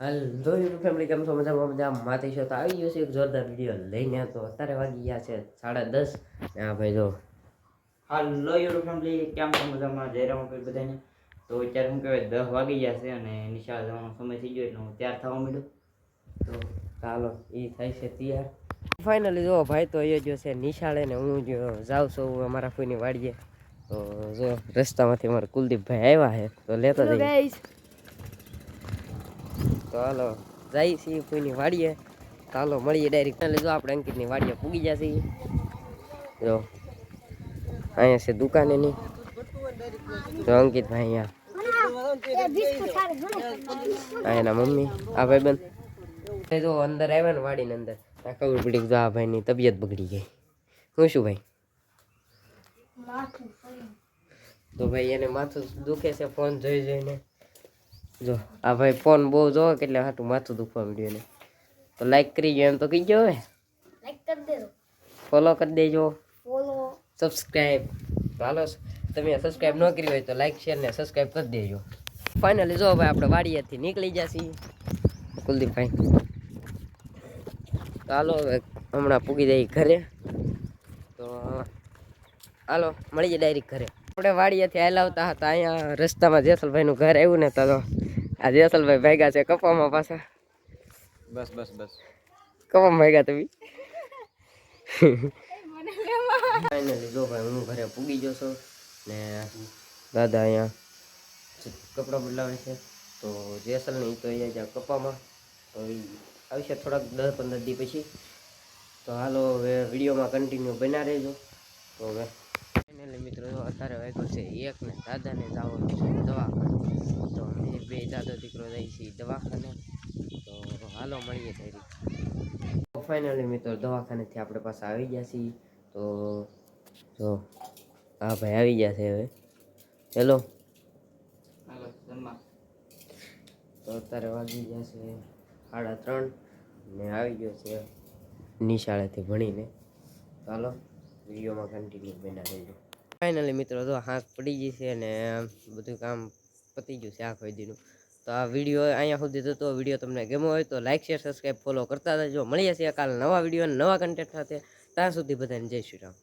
હાલ જોયું ફેમિલી કેમ છો? મજામાં મજા માથી છો તો આવી ગયો છે. એક જોરદાર વીડિયો લઈને તો અત્યારે વાગી ગયા છે સાડા દસ. ને આ ભાઈ જો. હાલો યુટ્યુબ ફેમિલી કેમ છો? મજામાં? જય રામ કઈ બધાને. તો અત્યારે શું કહેવાય દસ વાગી ગયા છે અને નિશાળ જવાનો સમય થઈ ગયો એટલે હું તૈયાર થવા માંડ્યો. તો ચાલો એ થાય છે તૈયાર. ફાઇનલી જો ભાઈ તો એ જો છે નિશાળે ને હું જો જાઉં છું અમારા કોઈની વાડીએ. તો જો રસ્તામાંથી અમારા કુલદીપભાઈ આવ્યા છે. તો લેતા જઈએ. તો હાલો જાય છીએ કોઈની વાડીએ. તો ચાલો મળીએ ડાયરેક્ટ ત્યાં જો આપણે અંકિતની વાડીએ પૂગી જશે. જો અહીંયા છે દુકાન એની જો અંકિતભાઈ અહીંયા. એના મમ્મી આ ભાઈ બંધ જો અંદર આવ્યા ને વાડીની અંદર. આ ખબર પડી કે જો આ ભાઈની તબિયત બગડી ગઈ. હું શું ભાઈ? તો ભાઈ એને માથું દુખે છે ફોન જોઈ જોઈને. જો આ ભાઈ ફોન બહુ જોવે કેટલે હાટું માથું દુખવા મળ્યું એને. તો લાઈક કરી ગયો એમ તો કહીજો હવે. લાઈક કરી દેજો. ફોલો કરી દેજો. ફોલો સબસ્ક્રાઈબ હાલો તમે સબસ્ક્રાઈબ ન કરી હોય તો લાઈક શેર ને સબસ્ક્રાઈબ કરી દેજો. ફાઇનલી જો ભાઈ આપણે વાડીએથી નીકળી જશે. કુલદીપભાઈ તો હાલો હવે હમણાં પૂગી જાય ઘરે. તો હાલો મળી જાય ડાયરેક્ટ ઘરે. આપણે વાડીએથી આવેલા હતા અહીંયા રસ્તામાં જેસલભાઈનું ઘર આવ્યું ને તો આ જેસલભાઈ ભાગ્યા છે કપામાં પાછા. બસ બસ બસ. કપામાં ભાગ્યા તમે? ફાઇનલી જો ભાઈ હું ઘરે પૂગી ગયો છું ને દાદા અહીંયા કપડાં બદલાવે છે. તો જેસલ નહીં તો અહીંયા જ્યાં કપામાં તો એ આવશે થોડાક દસ પંદર દી પછી. તો હાલો હવે વિડીયોમાં કન્ટિન્યુ બના રહેજો. તો હવે ફાઇનલી મિત્રો અત્યારે વાગ્યો છે એક ને દાદાને જવાનું છે દવાખાને. તો અમે બે દાદા દીકરો જઈએ છીએ દવાખાને. તો હાલો મળીએ તારી ફાઇનલી મિત્રો દવાખાનેથી આપણે પાસે આવી ગયા છીએ. તો જો હા ભાઈ આવી ગયા છે હવે. હેલો. તો અત્યારે વાગી ગયા છે સાડા ત્રણ ને આવી ગયો છે નિશાળેથી ભણીને. ચાલો વિડીયોમાં કન્ટિન્યુ બના રહેજો. ફાઇનલી મિત્રો તો હાથ પડી ગઈ છે ને બધું કામ પતી ગયું છે આ દીનું તો આ વીડિયો અહીંયા સુધી થતો વીડિયો તમને ગમ્યો હોય તો લાઇક શેર સબસ્ક્રાઈબ ફોલો કરતા રહેજો. મળીએ છીએ કાલ નવા વીડિયો અને નવા કન્ટેન્ટ સાથે. ત્યાં સુધી બધાને જય શ્રી રામ.